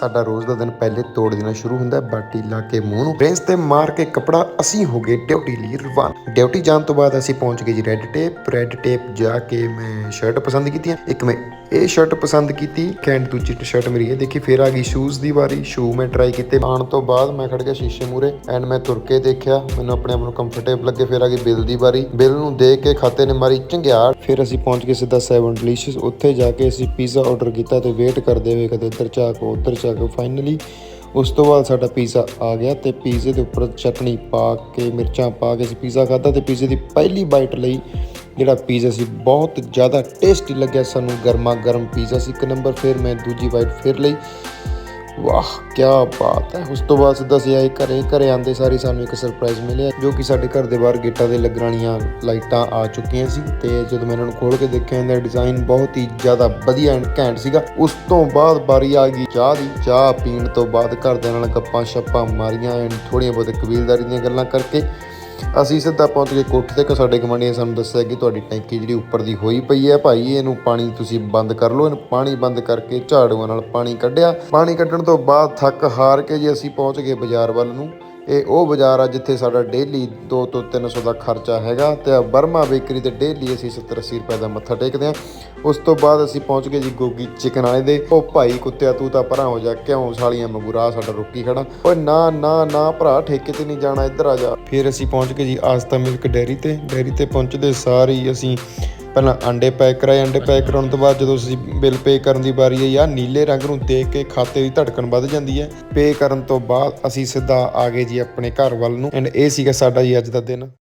ਸਾਡਾ ਰੋਜ਼ ਦਾ ਦਿਨ ਪਹਿਲੇ ਤੋੜ ਦੇਣਾ ਸ਼ੁਰੂ ਹੁੰਦਾ ਹੈ, ਬਾਟੀ ਲਾ ਕੇ ਮੂੰਹ ਨੂੰ ਪ੍ਰਿੰਸ ਤੇ ਮਾਰ ਕੇ ਕਪੜਾ ਅਸੀਂ ਹੋ ਗਏ ਡਿਊਟੀ ਲਈ ਰਵਾਨਾ। ਡਿਊਟੀ ਜਾਣ ਤੋਂ ਬਾਅਦ ਅਸੀਂ ਪਹੁੰਚ ਗਏ ਜੀ ਰੈੱਡ ਟੇਪ ਰੈੱਡ ਟੇਪ ਜਾ ਕੇ ਮੈਂ ਸ਼ਰਟ ਪਸੰਦ ਕੀਤੀ ਇੱਕ ਮੈਂ ਇਹ ਸ਼ਰਟ ਪਸੰਦ ਕੀਤੀ ਕੈਂਡ ਦੂਜੀ ਟੀ-ਸ਼ਰਟ ਮੇਰੀ ਇਹ ਦੇਖੀ, ਫਿਰ ਆ ਗਈ ਸ਼ੂਜ਼ ਦੀ ਵਾਰੀ। ਸ਼ੂ ਮੈਂ ਟਰਾਈ ਕੀਤੇ, ਆਉਣ ਤੋਂ ਬਾਅਦ ਮੈਂ ਖੜ ਗਿਆ ਸ਼ੀਸ਼ੇ ਮੂਰੇ ਐਂਡ ਮੈਂ ਤੁਰ ਕੇ ਦੇਖਿਆ, ਮੈਨੂੰ ਆਪਣੇ ਆਪ ਨੂੰ ਕੰਫਰਟੇਬਲ ਲੱਗੇ, ਫਿਰ ਆ ਗਈ ਬਿੱਲ ਦੀ ਵਾਰੀ। ਬਿੱਲ ਨੂੰ ਦੇਖ ਕੇ ਖਾਤੇ ਨੇ ਮਾਰੀ ਝੰਗਿਆੜ। ਫਿਰ ਅਸੀਂ ਪਹੁੰਚ ਗਏ ਸਿੱਧਾ 7 ਡਿਲੀਸ਼ੀਅਸ ਉੱਥੇ ਜਾ ਕੇ ਅਸੀਂ ਪੀਜ਼ਾ ਆਰਡਰ ਕੀਤਾ ਤੇ ਵੇਟ ਕਰਦੇ ਹੋਏ ਕਦੇ ਇੱਧਰ ਝਾਕ, ਉੱਧਰ ਝਾਕ ਫਾਈਨਲੀ ਉਸ ਤੋਂ ਬਾਅਦ ਸਾਡਾ ਪੀਜ਼ਾ ਆ ਗਿਆ ਤੇ ਪੀਜ਼ੇ ਦੇ ਉੱਪਰ ਚਟਨੀ ਪਾ ਕੇ, ਮਿਰਚਾਂ ਪਾ ਕੇ ਅਸੀਂ ਪੀਜ਼ਾ ਖਾਧਾ ਤੇ ਪੀਜ਼ੇ ਦੀ ਪਹਿਲੀ ਬਾਈਟ ਲਈ ਜਿਹੜਾ ਪੀਜ਼ਾ ਸੀ ਬਹੁਤ ਜ਼ਿਆਦਾ ਟੇਸਟੀ ਲੱਗਿਆ ਸਾਨੂੰ ਗਰਮਾ ਗਰਮ ਪੀਜ਼ਾ ਸੀ। ਇੱਕ ਨੰਬਰ ਫਿਰ ਮੈਂ ਦੂਜੀ ਬਾਈਟ ਫਿਰ ਲਈ। ਵਾਹ ਕੀ ਬਾਤ ਹੈ। ਉਸ ਤੋਂ ਬਾਅਦ ਸਿੱਧਾ ਅਸੀਂ ਆਏ ਘਰੇ। ਘਰੇ ਆਂਦੇ ਸਾਰੀ ਸਾਨੂੰ ਇੱਕ ਸਰਪ੍ਰਾਈਜ਼ ਮਿਲਿਆ, ਜੋ ਕਿ ਸਾਡੇ ਘਰ ਦੇ ਬਾਹਰ ਗੇਟਾਂ ਦੇ ਲੱਗਣ ਵਾਲੀਆਂ ਲਾਈਟਾਂ ਆ ਚੁੱਕੀਆਂ ਸੀ ਤੇ ਜਦੋਂ ਮੈਂ ਇਹਨਾਂ ਨੂੰ ਖੋਲ ਕੇ ਦੇਖਿਆ, ਇਹਦਾ ਡਿਜ਼ਾਈਨ ਬਹੁਤ ਹੀ ਜ਼ਿਆਦਾ ਵਧੀਆ ਐਂਡ ਘੈਂਟ ਸੀਗਾ। ਉਸ ਤੋਂ ਬਾਅਦ ਬਾਰੀ ਆ ਗਈ ਚਾਹ ਦੀ। ਚਾਹ ਪੀਣ ਤੋਂ ਬਾਅਦ ਘਰਦਿਆਂ ਨਾਲ ਗੱਪਾਂ ਛੱਪਾਂ ਮਾਰੀਆਂ ਐਂਡ ਥੋੜੀਆਂ ਬਹੁਤ ਕਬੀਲਦਾਰੀ ਦੀਆਂ ਗੱਲਾਂ ਕਰਕੇ ਅਸੀਂ ਸਿੱਧਾ ਪਹੁੰਚ ਗਏ ਕੋਠੇ ਤੇ ਕਿ ਸਾਡੇ ਗਵਾਂਢੀਆਂ ਨੇ ਸਾਨੂੰ ਦੱਸਿਆ ਕਿ ਤੁਹਾਡੀ ਟੈਂਕੀ ਜਿਹੜੀ ਉੱਪਰ ਦੀ ਹੋਈ ਪਈ ਹੈ ਭਾਈ, ਇਹਨੂੰ ਪਾਣੀ ਤੁਸੀਂ ਬੰਦ ਕਰ ਲਓ। ਇਹਨੂੰ ਪਾਣੀ ਬੰਦ ਕਰਕੇ ਝਾੜੂਆਂ ਨਾਲ ਪਾਣੀ ਕੱਢਿਆ। ਪਾਣੀ ਕੱਢਣ ਤੋਂ ਬਾਅਦ ਥੱਕ ਹਾਰ ਕੇ ਜੀ ਅਸੀਂ ਪਹੁੰਚ ਗਏ ਬਾਜ਼ਾਰ ਵੱਲ ਨੂੰ ਇਹ ਉਹ ਬਾਜ਼ਾਰ ਆ ਜਿੱਥੇ ਸਾਡਾ ਡੇਲੀ 2 ਤੋਂ 300 ਦਾ ਖਰਚਾ ਹੈਗਾ ਤੇ ਬਰਮਾ ਬੇਕਰੀ ਤੇ ਡੇਲੀ ਅਸੀਂ 70 80 ਰੁਪਏ ਦਾ ਮੱਥਾ ਟੇਕਦੇ ਆ ਉਸ ਤੋਂ ਬਾਅਦ ਅਸੀਂ ਪਹੁੰਚ ਗਏ ਜੀ ਗੋਗੀ ਚਿਕਨ ਵਾਲੇ ਦੇ। ਉਹ ਭਾਈ ਕੁੱਤਿਆ, ਤੂੰ ਤਾਂ ਪਰਾਂ ਹੋ ਜਾ, ਕਿਉਂ ਸਾਲੀਆਂ ਮਗੂਰਾ ਸਾਡਾ ਰੋਕੀ ਖੜਾ? ਓਏ ਨਾ ਨਾ ਨਾ ਭਰਾ, ਠੇਕੇ ਤੇ ਨਹੀਂ ਜਾਣਾ, ਇੱਧਰ ਆ ਜਾ। ਫਿਰ ਅਸੀਂ ਪਹੁੰਚ ਗਏ ਜੀ ਆਸਤਾ ਮਿਲਕ ਡੈਰੀ ਤੇ। ਡੈਰੀ ਤੇ ਪਹੁੰਚਦੇ ਸਾਰ ਹੀ ਅਸੀਂ ਪਹਿਲਾਂ ਅੰਡੇ ਪੈਕ ਕਰਾਏ, ਅੰਡੇ ਪੈਕ ਕਰਾਉਣ ਤੋਂ ਬਾਅਦ ਜਦੋਂ ਅਸੀਂ ਬਿੱਲ ਪੇ ਕਰਨ ਦੀ ਵਾਰੀ ਆਈ ਆ ਨੀਲੇ ਰੰਗ ਨੂੰ ਦੇਖ ਕੇ ਖਾਤੇ ਦੀ ਧੜਕਣ ਵੱਧ ਜਾਂਦੀ ਹੈ। ਪੇ ਕਰਨ ਤੋਂ ਬਾਅਦ ਅਸੀਂ ਸਿੱਧਾ ਆ ਗਏ ਜੀ ਆਪਣੇ ਘਰ ਵੱਲ ਨੂੰ ਐਂਡ ਇਹ ਸੀਗਾ ਸਾਡਾ ਜੀ ਅੱਜ ਦਾ ਦਿਨ।